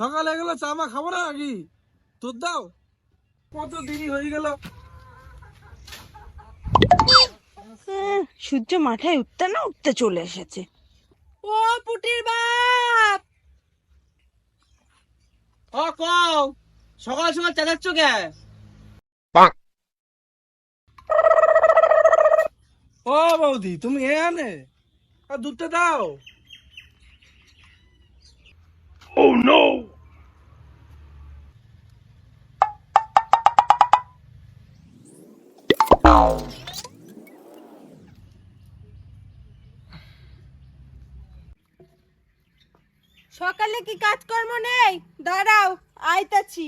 সকালে গেলে চা মা খাব না নাকি? তোর দাও। কত দেরি হয়ে গেল। সূর্য মাথায় উঠতে না উঠতে চলে এসেছে। ও পুটির বাপ! ও কও সকাল সকাল চেঁচাচ্ছ কে? ও বৌদি তুমি এ আনে আর দুধটা দাও। সকালে কি কাজকর্ম নেই? দাঁড়াও আইতাছি।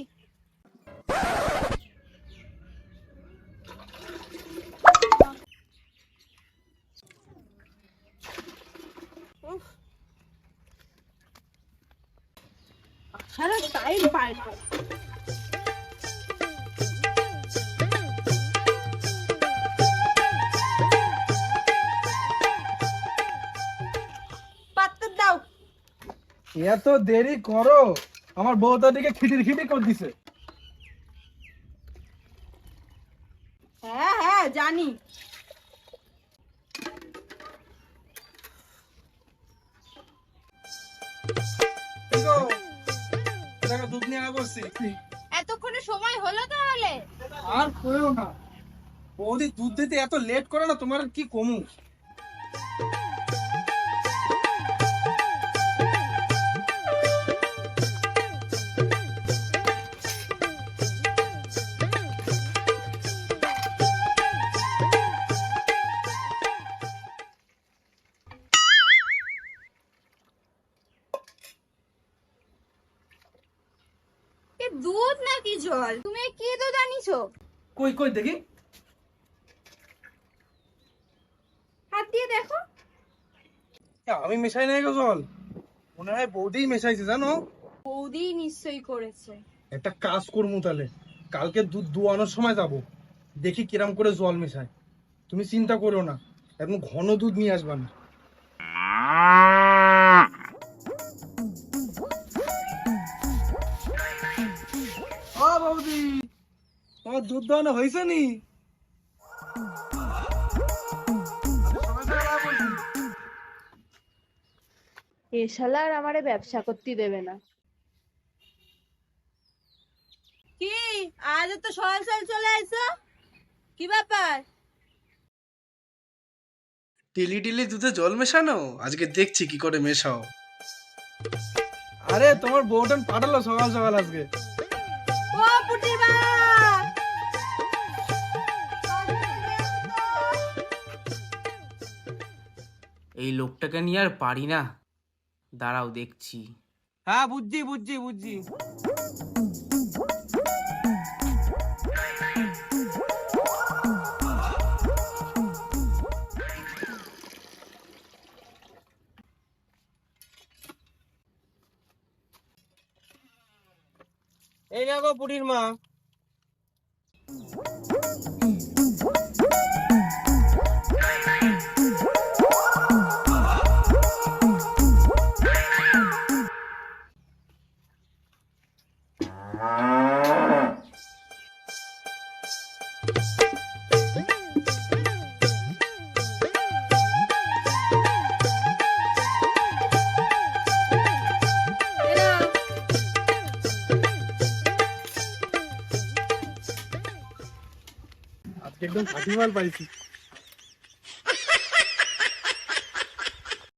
সারা টাইম পায় না। এত দেরি করো। আমার বউটা দিকে খিটির খিটি করে দিছে হ্যাঁ হ্যাঁ জানি। দুধ নিয়ে বসছি। এতক্ষণে সময় হলো তাহলে? আর করেও না। বৌদি দুধ দিতে এত লেট করে না তোমার কি কমু? দুধ নাকি জল? তুমি কি দুধ আনিছো? কই কই দেখি। হাত দিয়ে দেখো। আমি মেশাই নাই গো জল। মনে হয় বৌদিই মেশাইছে জানো? বৌদি নিশ্চয়ই করেছে। একটা কাজ করব তাহলে। কালকে দুধ দুয়ানোর সময় যাব। দেখি কিরাম করে জল মেশায়। তুমি চিন্তা করো না। একদম ঘন দুধ নিয়ে আসবা না। বৌদি তোমার দুধ হয়েছে নি। এ শালা আর আমারে ব্যবসা করতে দেবে না। কি? আজ তো সকাল সকাল চলে আইছো? কি ব্যাপার? ডিলি ডিলি দুধে জল মেশানো? আজকে দেখছি কি করে মেশাও। আরে তোমার বউটান পাঠালো সকাল সকাল আজকে। এই লোকটাকে নিয়ে আর পারি না। দাঁড়াও দেখছি। হ্যাঁ বুঝছি বুঝছি বুঝছি। এই দেখো পুটির মা। একদম খাঁটি মাল পাইছি।